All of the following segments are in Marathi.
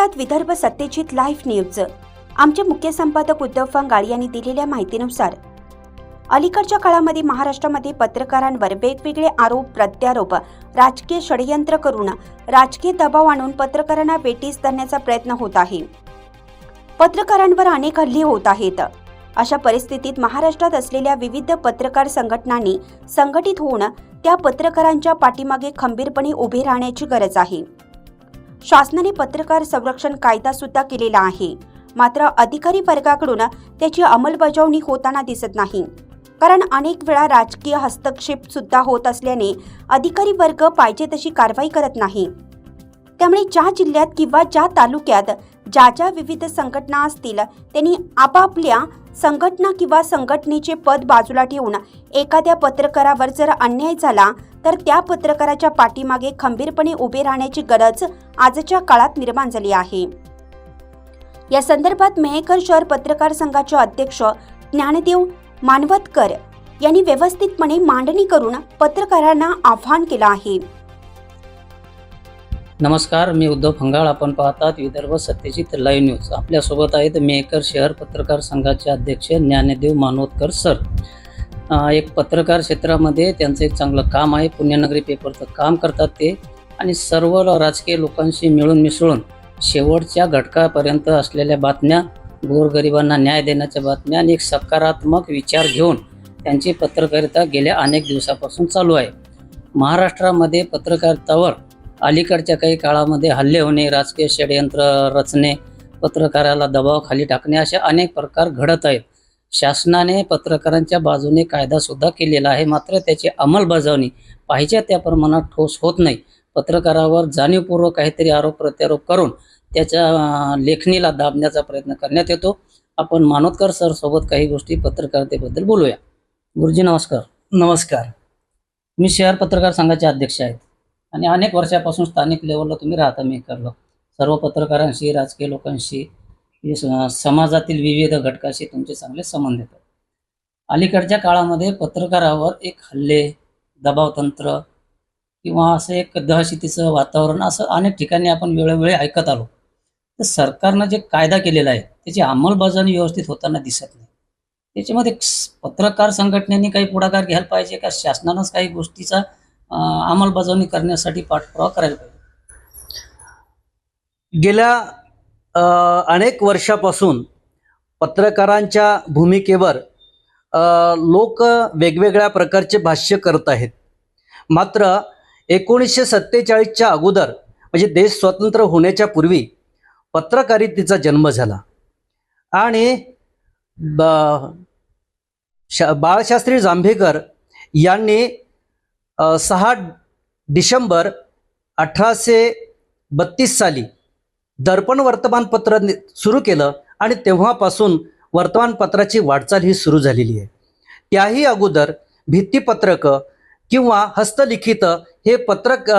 आपण विदर्भ सत्यजित लाईव्ह न्यूज. आमचे मुख्य संपादक उद्धव फंगाळ यांनी दिलेल्या माहितीनुसार अलीकडच्या काळामध्ये महाराष्ट्रामध्ये पत्रकारांवर वेगवेगळे आरोप प्रत्यारोप राजकीय षडयंत्र करून राजकीय दबाव आणून पत्रकारांना वेटीस धरण्याचा प्रयत्न होत आहे. पत्रकारांवर अनेक हल्ले होत आहेत. अशा परिस्थितीत महाराष्ट्रात असलेल्या विविध पत्रकार संघटनांनी संघटित होऊन त्या पत्रकारांच्या पाठीमागे खंबीरपणे उभे राहण्याची गरज आहे. शासनाने पत्रकार संरक्षण कायदा सुद्धा केलेला आहे. मात्र अधिकारी वर्गाकडून त्याची अंमलबजावणी होताना दिसत नाही. कारण अनेक वेळा राजकीय हस्तक्षेप सुद्धा होत असल्याने अधिकारी वर्ग पाहिजे तशी कारवाई करत नाही. त्यामुळे ज्या जिल्ह्यात किंवा ज्या तालुक्यात ज्या ज्या विविध संघटना असतील त्यांनी आपापल्या संघटना किंवा संघटनेचे पद बाजूला ठेवून एखाद्या पत्रकारावर जर अन्याय झाला तर त्या पत्रकाराच्या पाठीमागे खंबीरपणे उभे राहण्याची गरज आजच्या काळात निर्माण झाली आहे. या संदर्भात मेहकर शहर पत्रकार संघाचे अध्यक्ष ज्ञानदेव मानवतकर यांनी व्यवस्थितपणे मांडणी करून पत्रकारांना आव्हान केलं आहे. नमस्कार मी उद्धव फंगाळ. आपण पाहतात विदर्भ सत्यजित लाईव्ह न्यूज. आपल्यासोबत आहेत मेकर शहर पत्रकार संघाचे अध्यक्ष ज्ञानदेव मानवतकर सर. एक पत्रकार क्षेत्रामध्ये त्यांचं एक चांगलं काम आहे. पुण्यनगरी पेपरचं काम करतात ते. आणि सर्व राजकीय लोकांशी मिळून मिसळून शेवटच्या घटकापर्यंत असलेल्या बातम्या गोरगरिबांना न्याय देण्याच्या बातम्या आणि एक सकारात्मक विचार घेऊन त्यांची पत्रकारिता गेल्या अनेक दिवसापासून चालू आहे. महाराष्ट्रामध्ये पत्रकारितावर अलीकडच्या काही काळामध्ये हल्ले होणे राजकीय षडयंत्र रचणे पत्रकाराला दबावाखाली टाकणे असे अनेक प्रकार घडत आहेत. शासनाने पत्रकारांच्या बाजूने कायदासुद्धा केलेला आहे मात्र त्याची अंमलबजावणी पाहिजे त्या प्रमाणात ठोस होत नाही. पत्रकारावर जाणीवपूर्वक काहीतरी आरोप प्रत्यारोप करून त्याच्या लेखणीला दाबण्याचा प्रयत्न करण्यात येतो. आपण मानोतकर सर सोबत काही गोष्टी पत्रकारितेबद्दल बोलूया. गुरुजी नमस्कार. नमस्कार. मी शहर पत्रकार संघाचे अध्यक्ष आहेत आणि अनेक वर्षापासून स्थानिक लेवलला तुम्ही राहता मेकरला सर्व पत्रकारांशी राजकीय लोकांशी म्हणजे समाजातील विविध घटकाशी तुमचे चांगले संबंध येतात. अलीकडच्या काळामध्ये पत्रकारावर एक हल्ले दबावतंत्र किंवा असं एक दहशतीचं वातावरण असं अनेक ठिकाणी आपण वेळोवेळी ऐकत आलो. तर सरकारनं जे कायदा केलेला आहे त्याची अंमलबजावणी व्यवस्थित होताना दिसत नाही. त्याच्यामध्ये पत्रकार संघटनेने काही पुढाकार घ्यायला पाहिजे का? शासनानंच काही गोष्टीचा अंमलबजावणी करण्यासाठी पाठपुरावा करायला पाहिजे. गेल्या अनेक वर्षापासून पत्रकारांच्या भूमिकेवर लोक वेगवेगळ्या प्रकारचे भाष्य करत आहेत. मात्र एकोणीसशे सत्तेचाळीसच्या अगोदर म्हणजे देश स्वतंत्र होण्याच्या पूर्वी पत्रकारितेचा जन्म झाला. आणि ब- शा बाळशास्त्री जांभेकर यांनी सहा डिसेंबर अठराशे बत्तीस साली दर्पण वर्तमानपत्र सुरू केलं आणि तेव्हापासून वर्तमानपत्राची वाटचाल ही सुरू झालेली आहे. त्याही अगोदर भित्तीपत्रकं किंवा हस्तलिखित हे पत्रक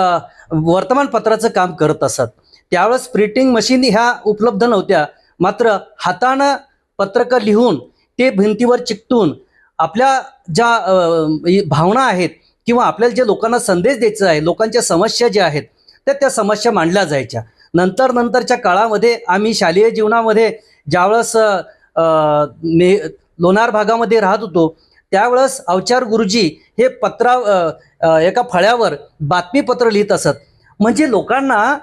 वर्तमानपत्राचं काम करत असत. त्यावेळेस प्रिंटिंग मशीन ह्या उपलब्ध नव्हत्या. मात्र हातानं पत्रकं लिहून ते भिंतीवर चिकटून आपल्या ज्या भावना आहेत किंवा आपल्याला जे लोकांना संदेश द्यायचा आहे लोकांच्या समस्या ज्या आहेत त्या त्या समस्या मांडल्या जायच्या. नंतर नंतरच्या काळामध्ये आम्ही शालेय जीवनामध्ये ज्यावेळेस ने लोणार भागामध्ये राहत होतो त्यावेळेस अवचार गुरुजी हे पत्रा एका फळ्यावर बातमीपत्र लिहित असत. म्हणजे लोकांना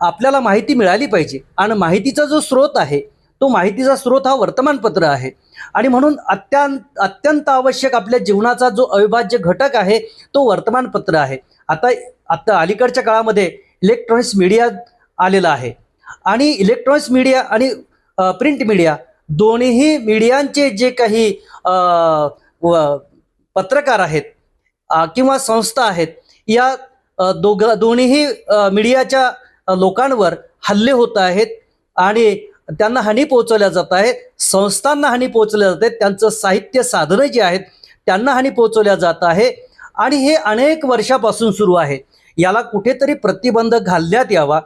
आपल्याला माहिती मिळाली पाहिजे आणि माहितीचा जो स्रोत आहे तो माहितीचा स्रोत हा वर्तमानपत्र आहे. आणि म्हणून अत्यंत अत्यंत आवश्यक आपल्या जीवनाचा जो अविभाज्य घटक आहे तो वर्तमानपत्र आहे. आता आता अलीकडच्या काळामध्ये इलेक्ट्रॉनिक्स मीडिया आलेला आहे. आणि इलेक्ट्रॉनिक्स मीडिया आणि प्रिंट मीडिया दोन्ही मीडियांचे जे काही व- पत्रकार आहेत किंवा संस्था आहेत या दोघ दोन्हीही मीडियाच्या लोकांवर हल्ले होत आहेत. आणि त्यांना हानी पोहोचवल्या जात आहे संस्थांना हानी पोहोचवल्या जाते त्यांचं साहित्य साधनं जी आहेत त्यांना हानी पोहोचवल्या जात आहे. आणि हे अनेक वर्षापासून सुरू आहे. याला कुठेतरी प्रतिबंध घालण्यात यावा.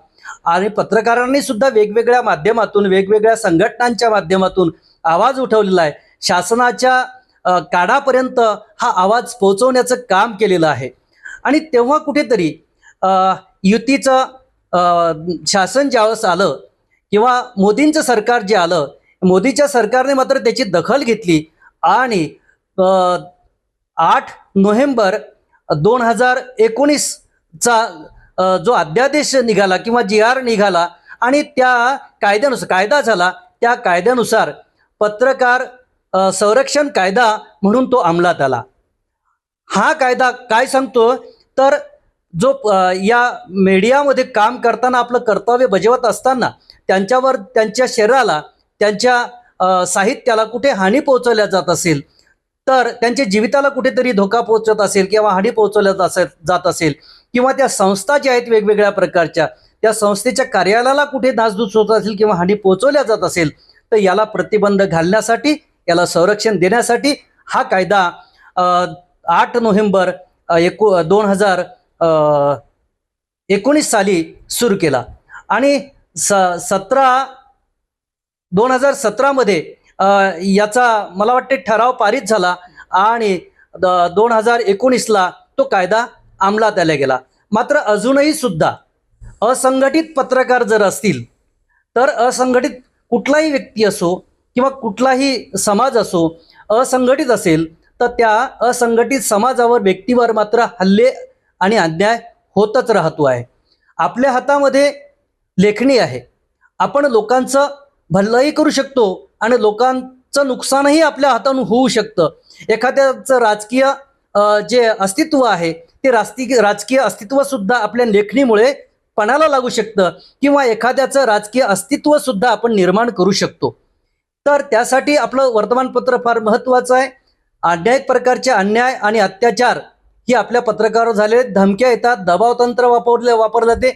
आणि पत्रकारांनी सुद्धा वेगवेगळ्या माध्यमातून वेगवेगळ्या संघटनांच्या माध्यमातून आवाज उठवलेला आहे. शासनाच्या अ, हा आवाज पोहोचवण्याचं काम केलेलं आहे. आणि तेव्हा कुठेतरी युतीचं शासन ज्यावेळेस आलं किंवा मोदींचं सरकार जे आलं मोदीच्या सरकारने मात्र त्याची दखल घेतली आणि आठ नोव्हेंबर दोन हजार एकोणीसचा जो अध्यादेश निघाला किंवा जी आर निघाला आणि त्या कायद्यानुसार कायदा झाला त्या कायद्यानुसार पत्रकार संरक्षण कायदा म्हणून तो अंमलात आला. हा कायदा काय सांगतो? तर जो या मीडियामध्ये काम करताना आपलं कर्तव्य बजावत असताना त्यांच्यावर त्यांच्या शरीराला त्यांच्या साहित्याला कुठे हानी पोहोचवल्या जात असेल तर त्यांच्या जीविताला कुठेतरी धोका पोहोचत असेल किंवा हानी पोहोचवल्या जात जात असेल किंवा त्या संस्था ज्या आहेत वेगवेगळ्या प्रकारच्या त्या संस्थेच्या कार्यालयाला कुठे नासधूस होत असेल किंवा हानी पोहोचवल्या जात असेल तर याला प्रतिबंध घालण्यासाठी याला संरक्षण देण्यासाठी हा कायदा आठ नोव्हेंबर एको दोन हजार एकोणीस साली सुरू केला. आणि स सतरा दोन हजार सतरामध्ये याचा मला वाटते ठराव पारित झाला आणि द- दोन हजार एकोणीसला तो कायदा अंमलात आला गेला. मात्र अजूनही सुद्धा असंघटित पत्रकार जर असतील तर असंघटित कुठलाही व्यक्ती असो किंवा कुठलाही समाज असो असंघटित असेल तर त्या असंघटित समाजावर व्यक्तीवर मात्र हल्ले आणि अन्याय होतच राहतो आहे. आपल्या हातामध्ये लेखणी आहे. आपण लोकांचं भल्लंही करू शकतो आणि लोकांचं नुकसानही आपल्या हातानं होऊ शकतं. एखाद्याचं राजकीय जे अस्तित्व आहे ते राजकीय राजकीय अस्तित्व सुद्धा आपल्या लेखणीमुळे पणाला लागू शकतं किंवा एखाद्याचं राजकीय अस्तित्व सुद्धा आपण निर्माण करू शकतो. तर त्यासाठी आपलं वर्तमानपत्र फार महत्त्वाचं आहे. अन्यायिक प्रकारचे अन्याय आणि अत्याचार ही आपल्या पत्रकारावर झाले धमक्या येतात दबाव तंत्र वापरले वापरलं ते.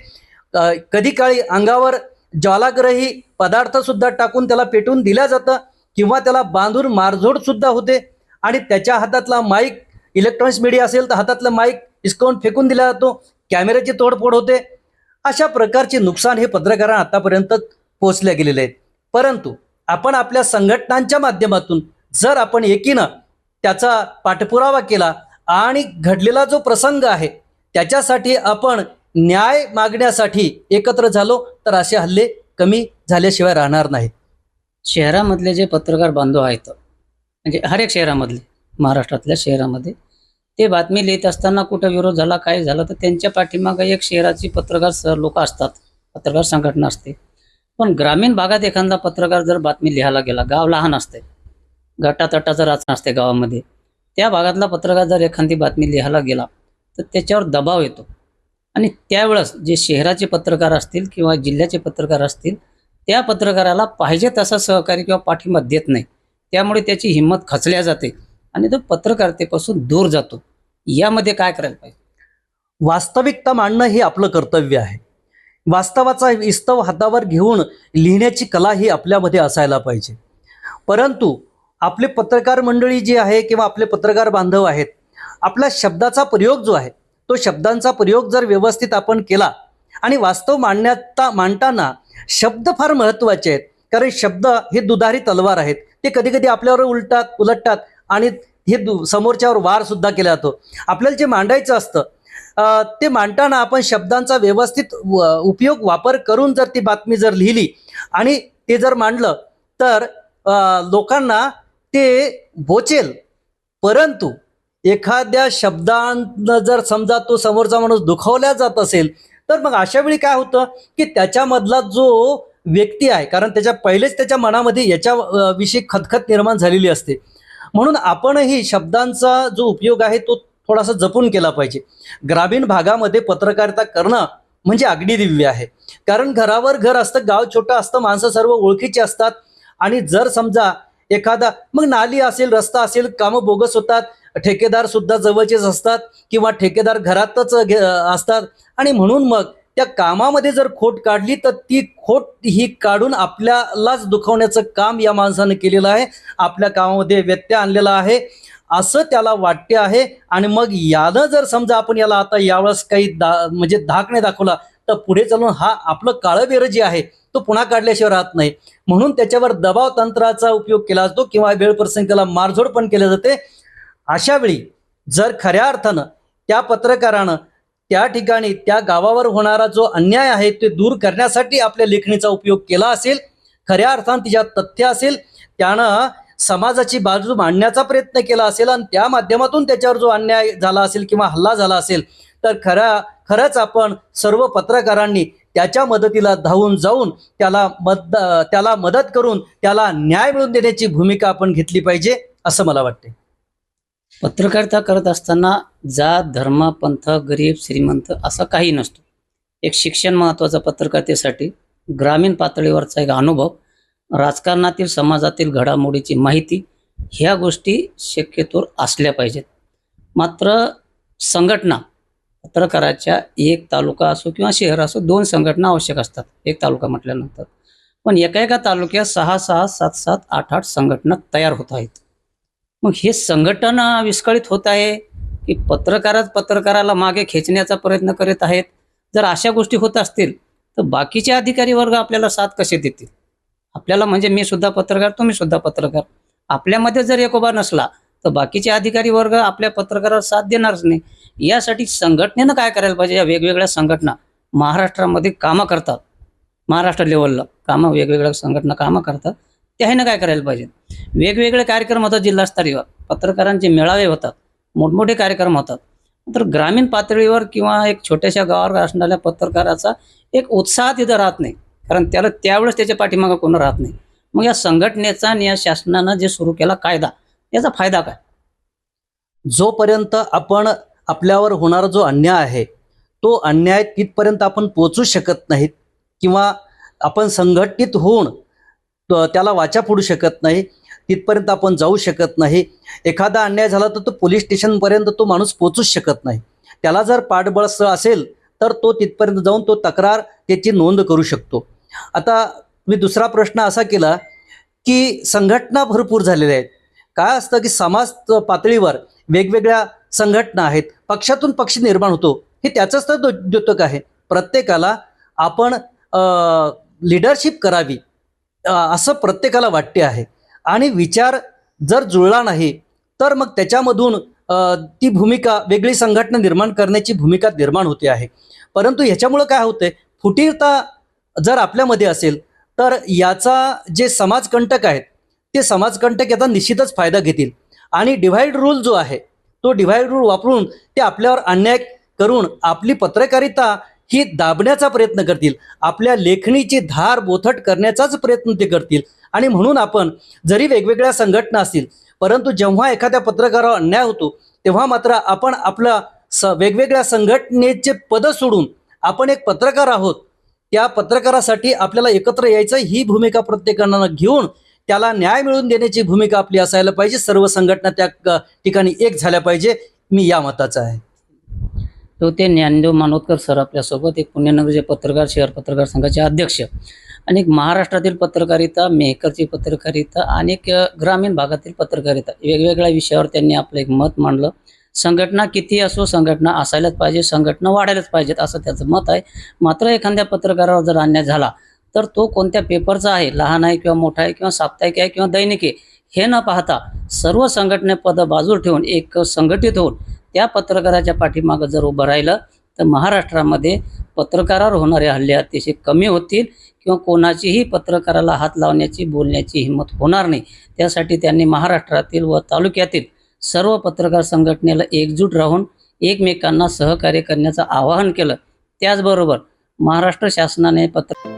कधी काळी अंगावर ज्वालाग्रही पदार्थ सुद्धा टाकून त्याला पेटून दिल्या जातं किंवा त्याला बांधून मारझोड सुद्धा होते. आणि त्याच्या हातातला माईक इलेक्ट्रॉनिक्स मीडिया असेल तर हातातला माईक हिसकावून फेकून दिला जातो. कॅमेऱ्याची तोडफोड होते. अशा प्रकारचे नुकसान हे पत्रकारांना आतापर्यंत पोचले गेलेले आहेत. परंतु आपण आपल्या संघटनांच्या माध्यमातून जर आपण एकीनं त्याचा पाठपुरावा केला आणि घडलेला जो प्रसंग आहे त्याच्यासाठी आपण न्याय मागण्यासाठी एकत्र झालो तर असे हल्ले कमी झाल्याशिवाय राहणार नाहीत. शहरामधले जे पत्रकार बांधव आहेत म्हणजे हर एक शहरामधले महाराष्ट्रातल्या शहरामध्ये ते बातमी लिहित असताना कुठं विरोध झाला काय झालं तर त्यांच्या पाठीमागं एक शहराची पत्रकार सह लोक असतात पत्रकार संघटना असते. पण ग्रामीण भागात एखादा पत्रकार जर बातमी लिहायला गेला गाव लहान असते गटातटाचं राजकारण असते गावामध्ये त्या भागातला पत्रकार जर एखादी बातमी लिहायला गेला तर त्याच्यावर दबाव येतो. आणि त्यावेळेस जे शहराचे पत्रकार असतील किंवा जिल्ह्याचे पत्रकार असतील त्या पत्रकाराला पाहिजे तसा सहकारी किंवा पाठिंबा देत नाही. त्यामुळे त्याची हिंमत खचल्या जाते आणि तो पत्रकारितेपासून दूर जातो. यामध्ये काय करायला पाहिजे? वास्तविकता मांडणं हे आपलं कर्तव्य आहे. वास्तवाचा इस्तव हातावर घेऊन लिहिण्याची कला ही आपल्यामध्ये असायला पाहिजे. परंतु आपले पत्रकार मंडळी जी आहे किंवा आपले पत्रकार बांधव आहेत आपल्या शब्दाचा प्रयोग जो आहे तो शब्दांचा प्रयोग जर व्यवस्थित आपण केला आणि वास्तव मांडण्याचा मांडताना शब्द फार महत्त्वाचे आहेत. कारण शब्द हे दुधारी तलवार आहेत. ते कधी कधी आपल्यावर उलटात उलटतात आणि हे दु समोरच्यावर वार सुद्धा केला जातो. आपल्याला जे मांडायचं असतं ते मांडताना आपण शब्दांचा व्यवस्थित व- उपयोग वापर करून जर ती बातमी जर लिहिली आणि ते जर मांडलं तर लोकांना ते बोचेल. परंतु एखाद्या शब्दांना जर समजा तो समोरचा माणूस दुखावला जात असेल तर मग अशा वेळी काय होतं की त्याच्यामधला जो व्यक्ती आहे कारण त्याच्या पहिलेच त्याच्या मनामध्ये याच्या विषयी खतखत निर्माण झालेली असते. म्हणून आपणही शब्दांचा जो उपयोग आहे तो थोडासा जपून केला पाहिजे. ग्रामीण भागामध्ये पत्रकारिता करणं म्हणजे अगदी दिव्य आहे. कारण घरावर घर असतं गाव छोटं असतं माणसं सर्व ओळखीची असतात. आणि जर समजा एखादा मग नाली असेल रस्ता असेल कामं बोगस होतात ठेकेदार सुद्धा जवळचेच असतात किंवा ठेकेदार घरातच घे- असतात. आणि म्हणून मग त्या कामामध्ये जर खोट काढली तर ती खोट ही काढून आपल्यालाच दुखवण्याचं काम या माणसानं केलेलं आहे. आपल्या कामामध्ये व्यत्यय आणलेला आहे. असं त्याला वाटते आहे. आणि मग यानं जर समजा आपण याला आता यावेळेस काही दा म्हणजे धाक नाही दाखवला तर पुढे चालून हा आपलं काळबेर जे आहे तो पुन्हा काढल्याशिवाय राहत नाही. म्हणून त्याच्यावर दबाव तंत्राचा उपयोग केला जातो किंवा वेळ प्रसंग त्याला मारझोड पण केले जाते. अशा वेळी जर खऱ्या अर्थानं त्या पत्रकारानं त्या ठिकाणी त्या गावावर होणारा जो अन्याय आहे ते दूर करण्यासाठी आपल्या लेखणीचा उपयोग केला असेल खऱ्या अर्थानं तिच्यात तथ्य असेल त्यानं समाजाची बाजू मांडण्याचा प्रयत्न केला असेल आणि त्या माध्यमातून त्याच्यावर जो अन्याय झाला असेल किंवा हल्ला झाला असेल तर खऱ्या खरंच आपण सर्व पत्रकारांनी त्याच्या मदतीला धावून जाऊन त्याला मद त्याला मदत करून त्याला न्याय मिळवून देण्याची भूमिका आपण घेतली पाहिजे असं मला वाटते पत्रकारिता करत असताना जात धर्म पंथ गरीब श्रीमंत असा काही नसतो. एक शिक्षण महत्त्वाचा पत्रकारितेसाठी ग्रामीण पातळीवरचा एक अनुभव राजकारणातील समाजातील घडामोडीची माहिती ह्या गोष्टी शक्यतोर असल्या पाहिजेत. मात्र संघटना पत्रकाराच्या एक तालुका असो किंवा शहर असो दोन संघटना आवश्यक असतात एक तालुका म्हटल्यानंतर. पण एका एका तालुक्यात सहा सहा सात सात आठ आठ संघटना तयार होत आहेत. मग हे संघटन विस्कळीत होत आहे की पत्रकारच पत्रकाराला मागे खेचण्याचा प्रयत्न करीत आहेत. जर अशा गोष्टी होत असतील तर बाकीचे अधिकारी वर्ग आपल्याला साथ कसे देतील? आपल्याला म्हणजे मी सुद्धा पत्रकार तुम्ही सुद्धा पत्रकार. आपल्यामध्ये जर एकोबा नसला तर बाकीचे अधिकारी वर्ग आपल्या पत्रकाराला साथ देणारच नाही. यासाठी संघटनेनं काय करायला पाहिजे? या वेगवेगळ्या संघटना महाराष्ट्रामध्ये कामं करतात. महाराष्ट्र लेवलला कामं वेगवेगळ्या संघटना कामं करतात. त्याने काय करायला पाहिजे? वेगवेगळे कार्यक्रम होतात जिल्हास्तरीयवर. पत्रकारांचे मेळावे होतात. मोठमोठे कार्यक्रम होतात. तर ग्रामीण पातळीवर किंवा एक छोट्याशा गावावर असणाऱ्या पत्रकाराचा एक उत्साह तिथं राहत नाही. कारण त्याला त्यावेळेस त्याच्या पाठीमागं कोण राहत नाही. मग या संघटनेचा आणि या शासनानं जे सुरू केला कायदा याचा फायदा काय? जोपर्यंत आपण आपल्यावर होणारा जो अन्याय आहे तो अन्याय तिथपर्यंत आपण पोचू शकत नाहीत. किंवा आपण संघटित होऊन त्याला वाचा फोडू शकत नाही. तिथपर्यंत आपण जाऊ शकत नाही. एखादा अन्याय झाला तर तो पोलीस स्टेशनपर्यंत तो माणूस पोचूच शकत नाही. त्याला जर पाठबळ असेल तर तो तिथपर्यंत जाऊन तो तक्रार त्याची नोंद करू शकतो. आता मी दुसरा प्रश्न असा केला की संघटना भरपूर झालेल्या आहेत. काय असतं की समाज पातळीवर वेगवेगळ्या संघटना आहेत. पक्षातून पक्ष निर्माण होतो. हे त्याचंच तर द्योतक आहे. प्रत्येकाला आपण लिडरशिप करावी. असं प्रत्येकाला वाटते आहे. आणि विचार जर जुळला नाही तर मग त्याच्यामधून ती भूमिका वेगळी संघटना निर्माण करण्याची भूमिका निर्माण होते आहे. परंतु ह्याच्यामुळं काय होते फुटीरता जर आपल्यामध्ये असेल तर याचा जे समाजकंटक आहेत ते समाजकंटक याचा निश्चितच फायदा घेतील. आणि डिव्हाइड रूल जो आहे तो डिव्हाइड रूल वापरून ते आपल्यावर अन्याय करून आपली पत्रकारिता ही दाबण्याचा प्रयत्न करतील. आपल्या लेखणीची धार बोथट करण्याचाच प्रयत्न ते करतील. आणि म्हणून आपण जरी वेगवेगळ्या संघटना असतील परंतु जेव्हा एखाद्या पत्रकारावर अन्याय होतो तेव्हा मात्र आपण आपला स वेगवेगळ्या संघटनेचे पदं सोडून आपण एक पत्रकार आहोत. त्या पत्रकारासाठी आपल्याला एकत्र यायचं ही भूमिका प्रत्येकानं घेऊन त्याला न्याय मिळवून देण्याची भूमिका आपली असायला पाहिजे. सर्व संघटना त्या क- ठिकाणी एक झाल्या पाहिजे. मी या मताचा आहे. तो ते ज्ञानदेव मानोतकर सर आपल्यासोबत एक पुण्यनगरचे पत्रकार शहर पत्रकार संघाचे अध्यक्ष आणि एक महाराष्ट्रातील पत्रकारिता मेहकरची पत्रकारिता आणि एक ग्रामीण भागातील पत्रकारिता. वेगवेगळ्या विषयावर त्यांनी आपलं एक मत मांडलं. संघटना किती असो संघटना असायलाच पाहिजे संघटना वाढायलाच पाहिजेत असं त्याचं मत आहे. मात्र एखाद्या पत्रकारावर जर अन्याय झाला तर तो कोणत्या पेपरचा आहे लहान आहे किंवा मोठा आहे किंवा साप्ताहिक आहे किंवा दैनिक आहे हे न पाहता सर्व संघटने पद बाजूला ठेवून एक संघटित होऊन त्या पत्रकाराच्या पाठीमागं जर उभं राहिलं तर महाराष्ट्रामध्ये पत्रकारावर होणारे हल्ले अतिशय कमी होतील किंवा कोणाचीही पत्रकाराला हात लावण्याची बोलण्याची हिंमत होणार नाही. त्यासाठी त्यांनी महाराष्ट्रातील व तालुक्यातील सर्व पत्रकार संघटनेला एकजूट राहून एकमेकांना सहकार्य करण्याचं आवाहन केलं. त्याचबरोबर महाराष्ट्र शासनाने पत्र